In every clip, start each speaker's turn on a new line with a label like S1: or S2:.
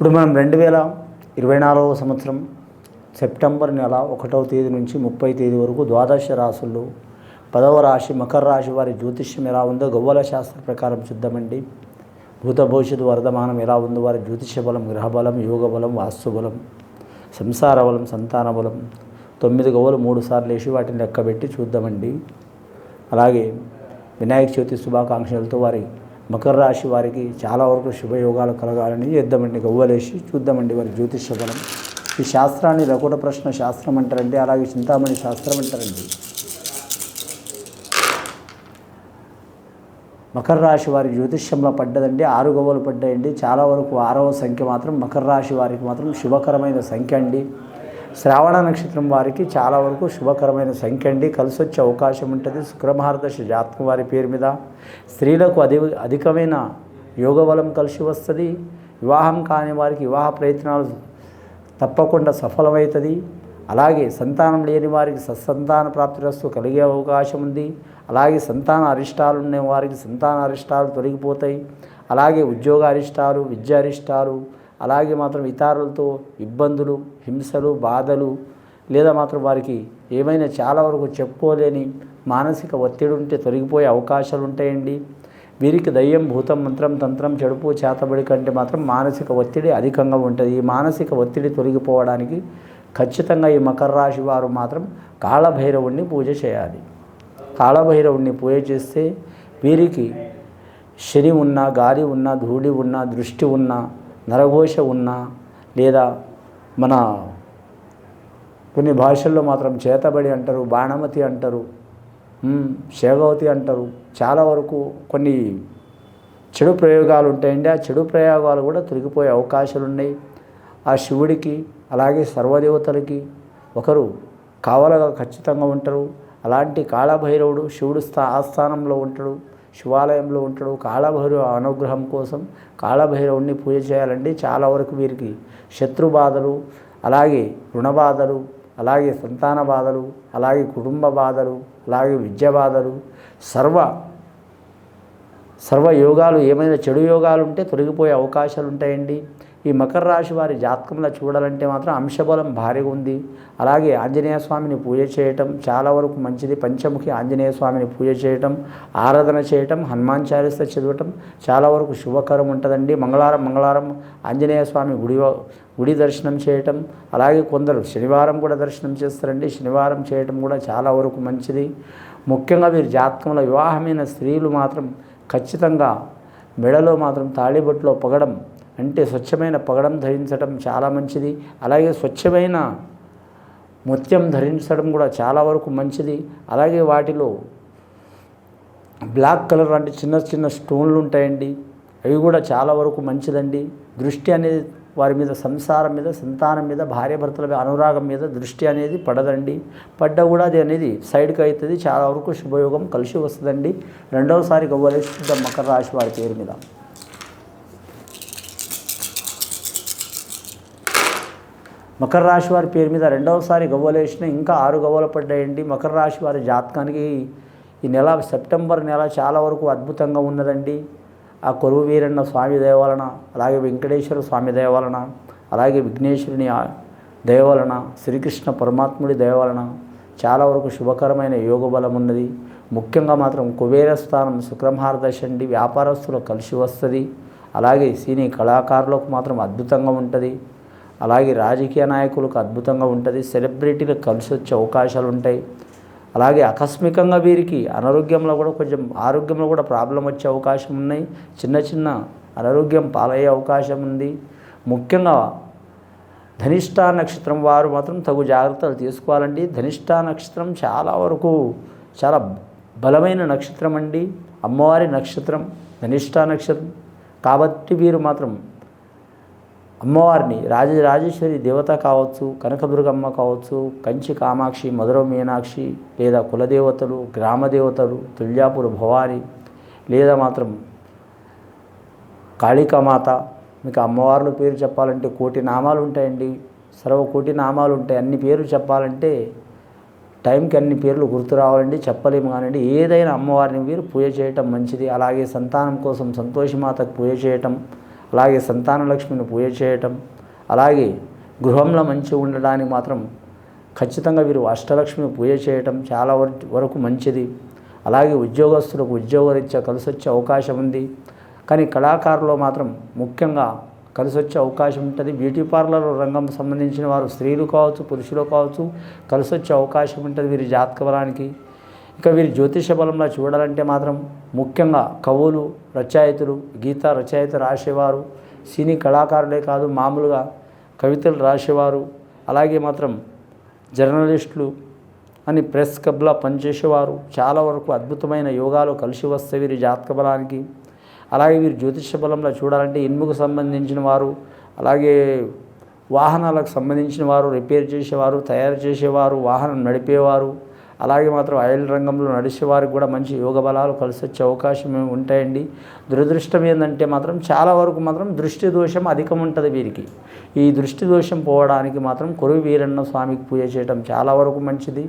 S1: ఇప్పుడు మనం రెండు వేల ఇరవై నాలుగవ సంవత్సరం సెప్టెంబర్ నెల ఒకటవ తేదీ నుంచి ముప్పై తేదీ వరకు ద్వాదశ రాశులు పదవ రాశి మకర రాశి వారి జ్యోతిష్యం ఎలా ఉందో గవ్వల శాస్త్ర ప్రకారం చూద్దామండి. భూత భవిష్యత్తు వర్ధమానం ఎలా ఉందో వారి జ్యోతిష బలం గ్రహ బలం యోగ బలం వాస్తు బలం సంసార బలం సంతాన బలం తొమ్మిది గవ్వలు మూడు సార్లు వేసి వాటిని లెక్కబెట్టి చూద్దామండి. అలాగే వినాయక చవితి శుభాకాంక్షలతో వారి మకర రాశి వారికి చాలా వరకు శుభయోగాలు కలగాలని చేద్దామండి గవ్వలేసి చూద్దామండి వారి జ్యోతిష బలం ఈ శాస్త్రాన్ని రకుట ప్రశ్న శాస్త్రం అంటారండి అలాగే చింతామణి శాస్త్రం అంటారండి. మకర రాశి వారి జ్యోతిష్యంలో పడ్డదండి ఆరు గవ్వలు పడ్డాయండి. చాలా వరకు ఆరవ సంఖ్య మాత్రం మకర రాశి వారికి మాత్రం శుభకరమైన సంఖ్య అండి. శ్రావణ నక్షత్రం వారికి చాలా వరకు శుభకరమైన సంఖ్య అండి. కలిసి వచ్చే అవకాశం ఉంటుంది. శుక్రమహారదశ జాతకం వారి పేరు మీద. స్త్రీలకు అధి అధికమైన యోగ బలం కలిసి వస్తుంది. వివాహం కాని వారికి వివాహ ప్రయత్నాలు తప్పకుండా సఫలమవుతుంది. అలాగే సంతానం లేని వారికి సత్సంతాన ప్రాప్తిరస్తు కలిగే అవకాశం ఉంది. అలాగే సంతాన అరిష్టాలు ఉన్న వారికి సంతాన అరిష్టాలు తొలగిపోతాయి. అలాగే ఉద్యోగ అరిష్టాలు విద్య అరిష్టాలు అలాగే మాత్రం ఇతరులతో ఇబ్బందులు హింసలు బాధలు లేదా మాత్రం వారికి ఏమైనా చాలా వరకు చెప్పుకోలేని మానసిక ఒత్తిడి ఉంటే తొలగిపోయే అవకాశాలు ఉంటాయండి. వీరికి దయ్యం భూతం మంత్రం తంత్రం చెడుపు చేతబడి కంటే మాత్రం మానసిక ఒత్తిడి అధికంగా ఉంటుంది. ఈ మానసిక ఒత్తిడి తొలగిపోవడానికి ఖచ్చితంగా ఈ మకర రాశి వారు మాత్రం కాళభైరవుణ్ణి పూజ చేయాలి. కాళభైరవుణ్ణి పూజ చేస్తే వీరికి శని ఉన్నా గాలి ఉన్నా ధూళి ఉన్నా దృష్టి ఉన్నా నరఘోష ఉన్నా లేదా మన కొన్ని భాషల్లో మాత్రం చేతబడి అంటారు బాణమతి అంటారు శేగవతి అంటారు. చాలా వరకు కొన్ని చెడు ప్రయోగాలు ఉంటాయండి. ఆ చెడు ప్రయోగాలు కూడా తొలగిపోయే అవకాశాలు ఉన్నాయి. ఆ శివుడికి అలాగే సర్వదేవతలకి ఒకరు కావలగా ఖచ్చితంగా ఉంటారు. అలాంటి కాళభైరవుడు శివుడు స్థా ఆస్థానంలో ఉంటాడు. శివాలయంలో ఉంటాడు. కాళభైరవ అనుగ్రహం కోసం కాళభైరవుడిని పూజ చేయాలండి. చాలా వరకు వీరికి శత్రు బాధలు అలాగే రుణ బాధలు అలాగే సంతాన బాధలు అలాగే కుటుంబ బాధలు అలాగే విద్య బాధలు సర్వ సర్వ యోగాలు ఏమైనా చెడు యోగాలు ఉంటే తొలగిపోయే అవకాశాలు ఉంటాయండి ఈ మకర రాశి వారి జాతకంలో చూడాలంటే మాత్రం అంశబలం భారీగా ఉంది. అలాగే ఆంజనేయ స్వామిని పూజ చేయటం చాలా వరకు మంచిది. పంచముఖి ఆంజనేయ స్వామిని పూజ చేయటం ఆరాధన చేయటం హనుమాన్ చాలీస చదవటం చాలా వరకు శుభకరం ఉంటుందండి. మంగళవారం మంగళవారం ఆంజనేయ స్వామి గుడి గుడి దర్శనం చేయటం అలాగే కొందరు శనివారం కూడా దర్శనం చేస్తారండి. శనివారం చేయటం కూడా చాలా వరకు మంచిది. ముఖ్యంగా వీరి జాతకంలో వివాహమైన స్త్రీలు మాత్రం ఖచ్చితంగా మెడలో మాత్రం తాళిబొట్టులో పగడం అంటే స్వచ్ఛమైన పగడం ధరించడం చాలా మంచిది. అలాగే స్వచ్ఛమైన ముత్యం ధరించడం కూడా చాలా వరకు మంచిది. అలాగే వాటిలో బ్లాక్ కలర్ అంటే చిన్న చిన్న స్టోన్లు ఉంటాయండి. అవి కూడా చాలా వరకు మంచిదండి. దృష్టి అనేది వారి మీద సంసారం మీద సంతానం మీద భార్యాభర్తల మీద అనురాగం మీద దృష్టి అనేది పడదండి. పడ్డ కూడా అది అనేది సైడ్కి అవుతుంది. చాలా వరకు శుభయోగం కలిసి వస్తుందండి. రెండవసారి గవ్వలేస్తుంటాం మకర రాశి వారి పేరు మీద. మకర రాశి వారి పేరు మీద రెండవసారి గవ్వలేసిన ఇంకా ఆరు గవ్వలు పడ్డాయండి. మకర రాశి వారి జాతకానికి ఈ నెల సెప్టెంబర్ నెల చాలా వరకు అద్భుతంగా ఉన్నదండి. ఆ కొరువు వీరన్న స్వామి దేవాలన అలాగే వెంకటేశ్వర స్వామి దేవాలన అలాగే విఘ్నేశ్వరుని దేవాలన శ్రీకృష్ణ పరమాత్ముడి దేవాలన చాలా వరకు శుభకరమైన యోగ బలం ఉన్నది. ముఖ్యంగా మాత్రం కుబేర స్థానం శుక్రమహారదశ అండి వ్యాపారస్తులకు కలిసి వస్తుంది. అలాగే సినీ కళాకారులకు మాత్రం అద్భుతంగా ఉంటుంది. అలాగే రాజకీయ నాయకులకు అద్భుతంగా ఉంటుంది. సెలబ్రిటీలకు కలిసి వచ్చే అవకాశాలు ఉంటాయి. అలాగే ఆకస్మికంగా వీరికి అనారోగ్యంలో కూడా కొంచెం ఆరోగ్యంలో కూడా ప్రాబ్లం వచ్చే అవకాశం ఉన్నాయి. చిన్న చిన్న అనారోగ్యం పాలయ్యే అవకాశం ఉంది. ముఖ్యంగా ధనిష్ట నక్షత్రం వారు మాత్రం తగు జాగ్రత్తలు తీసుకోవాలండి. ధనిష్ట నక్షత్రం చాలా వరకు చాలా బలమైన నక్షత్రం అండి. అమ్మవారి నక్షత్రం ధనిష్ట నక్షత్రం. కాబట్టి వీరు మాత్రం అమ్మవారిని రాజ రాజేశ్వరి దేవత కావచ్చు కనకదుర్గమ్మ కావచ్చు కంచి కామాక్షి మధుర మీనాక్షి లేదా కులదేవతలు గ్రామదేవతలు తుల్యాపుర భవాని లేదా మాత్రం కాళికామాత. మీకు అమ్మవార్ల పేరు చెప్పాలంటే కోటి నామాలు ఉంటాయండి. సర్వ కోటి నామాలు ఉంటాయి. అన్ని పేర్లు చెప్పాలంటే టైంకి అన్ని పేర్లు గుర్తు రావాలండి చెప్పలేము కానండి. ఏదైనా అమ్మవారిని మీరు పూజ చేయటం మంచిది. అలాగే సంతానం కోసం సంతోషమాతకు పూజ చేయటం అలాగే సంతాన లక్ష్మిని పూజ చేయటం అలాగే గృహంలో మంచి ఉండడానికి మాత్రం ఖచ్చితంగా వీరు అష్టలక్ష్మిని పూజ చేయటం చాలా వర- వరకు మంచిది. అలాగే ఉద్యోగస్తులకు ఉద్యోగరీత్యా కలిసి వచ్చే అవకాశం ఉంది. కానీ కళాకారులో మాత్రం ముఖ్యంగా కలిసి వచ్చే అవకాశం ఉంటుంది. బ్యూటీ పార్లర్ రంగం సంబంధించిన వారు స్త్రీలు కావచ్చు పురుషులు కావచ్చు కలిసి వచ్చే అవకాశం ఉంటుంది వీరి జాతక బలానికి ఇక వీరి జ్యోతిష బలంలో చూడాలంటే మాత్రం ముఖ్యంగా కవులు రచయితలు గీత రచయిత రాసేవారు సినీ కళాకారులే కాదు మామూలుగా కవితలు రాసేవారు అలాగే మాత్రం జర్నలిస్టులు అని ప్రెస్ క్లబ్లో పనిచేసేవారు. చాలా వరకు అద్భుతమైన యోగాలు కలిసి వస్తాయి వీరి జాతక బలానికి. అలాగే వీరి జ్యోతిష బలంలో చూడాలంటే ఇనుముకు సంబంధించిన వారు అలాగే వాహనాలకు సంబంధించిన వారు రిపేర్ చేసేవారు తయారు చేసేవారు వాహనం నడిపేవారు అలాగే మాత్రం ఆయిల్ రంగంలో నడిచే వారికి కూడా మంచి యోగ బలాలు కలిసి వచ్చే అవకాశం ఉంటాయండి. దురదృష్టం ఏంటంటే మాత్రం చాలా వరకు మాత్రం దృష్టి దోషం అధికం ఉంటుంది వీరికి. ఈ దృష్టి దోషం పోవడానికి మాత్రం కొరువు వీరన్న స్వామికి పూజ చేయడం చాలా వరకు మంచిది.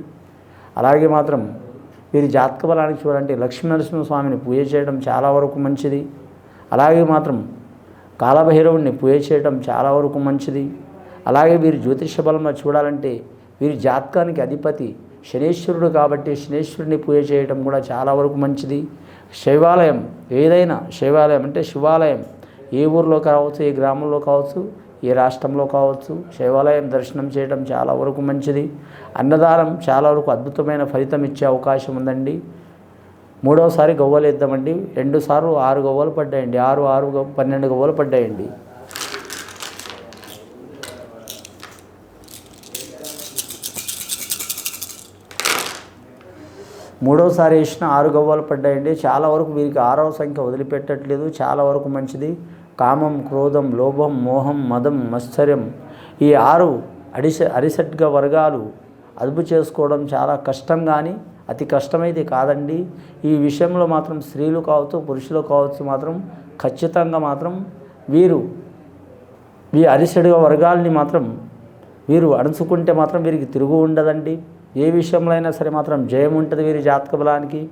S1: అలాగే మాత్రం వీరి జాతక బలానికి చూడాలంటే లక్ష్మీనరసింహ స్వామిని పూజ చేయడం చాలా వరకు మంచిది. అలాగే మాత్రం కాలభైరవుణ్ణి పూజ చేయడం చాలా వరకు మంచిది. అలాగే వీరి జ్యోతిష బలంలో చూడాలంటే వీరి జాతకానికి అధిపతి శనేశ్వరుడు కాబట్టి శనేశ్వరుడిని పూజ చేయడం కూడా చాలా వరకు మంచిది. శైవాలయం ఏదైనా శైవాలయం అంటే శివాలయం. ఏ ఊర్లో కావచ్చు ఏ గ్రామంలో కావచ్చు ఏ రాష్ట్రంలో కావచ్చు శైవాలయం దర్శనం చేయడం చాలా వరకు మంచిది. అన్నదానం చాలా వరకు అద్భుతమైన ఫలితం ఇచ్చే అవకాశం ఉందండి. మూడవసారి గవ్వలు ఇద్దామండి రెండు సార్లు ఆరు గవ్వలు పడ్డాయండి. ఆరు ఆరు పన్నెండు గవ్వలు పడ్డాయండి. మూడవసారి వేసిన ఆరు గవ్వలు పడ్డాయండి. చాలా వరకు వీరికి ఆరవ సంఖ్య వదిలిపెట్టట్లేదు. చాలా వరకు మంచిది. కామం క్రోధం లోభం మోహం మదం మత్సర్యం ఈ ఆరు అడిస అరిసట్గా వర్గాలు అదుపు చేసుకోవడం చాలా కష్టం కానీ అతి కష్టమైతే కాదండి. ఈ విషయంలో మాత్రం స్త్రీలు కావచ్చు పురుషులు కావచ్చు మాత్రం ఖచ్చితంగా మాత్రం వీరు ఈ అరిసెడు వర్గాల్ని మాత్రం వీరు అణుచుకుంటే మాత్రం వీరికి తిరుగు ఉండదండి. ఏ విషయంలో అయినా సరే మాత్రం జయం ఉంటుంది వీరి జాతక బలానికి.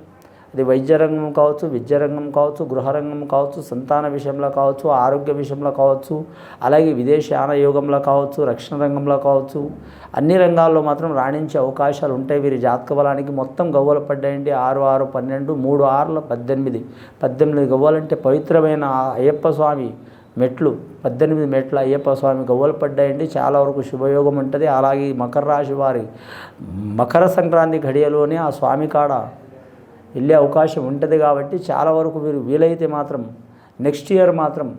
S1: అది వైద్య రంగం కావచ్చు విద్యారంగం కావచ్చు గృహరంగం కావచ్చు సంతాన విషయంలో కావచ్చు ఆరోగ్య విషయంలో కావచ్చు అలాగే విదేశాన యోగంలో కావచ్చు రక్షణ రంగంలో కావచ్చు అన్ని రంగాల్లో మాత్రం రాణించే అవకాశాలు ఉంటాయి వీరి జాతక బలానికి. మొత్తం గవ్వలు పడ్డాయండి. ఆరు ఆరు పన్నెండు మూడు ఆరుల పద్దెనిమిది. పద్దెనిమిది గవ్వలంటే పవిత్రమైన అయ్యప్ప స్వామి మెట్లు పద్దెనిమిది మెట్ల అయ్యప్ప స్వామి గవ్వలు పడ్డాయండి. చాలా వరకు శుభయోగం ఉంటుంది. అలాగే మకర రాశి వారి మకర సంక్రాంతి ఘడియలోనే ఆ స్వామి కాడ వెళ్ళే అవకాశం ఉంటుంది కాబట్టి చాలా వరకు మీరు వీలైతే మాత్రం నెక్స్ట్ ఇయర్ మాత్రం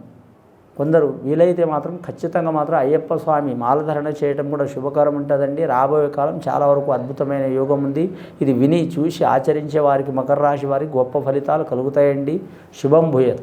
S1: కొందరు వీలైతే మాత్రం ఖచ్చితంగా మాత్రం అయ్యప్ప స్వామి మాలధరణ చేయడం కూడా శుభకరం ఉంటుందండి. రాబోయే కాలం చాలా వరకు అద్భుతమైన యోగం ఉంది. ఇది విని చూసి ఆచరించే వారికి మకర రాశి వారికి గొప్ప ఫలితాలు కలుగుతాయండి. శుభం భూయత్.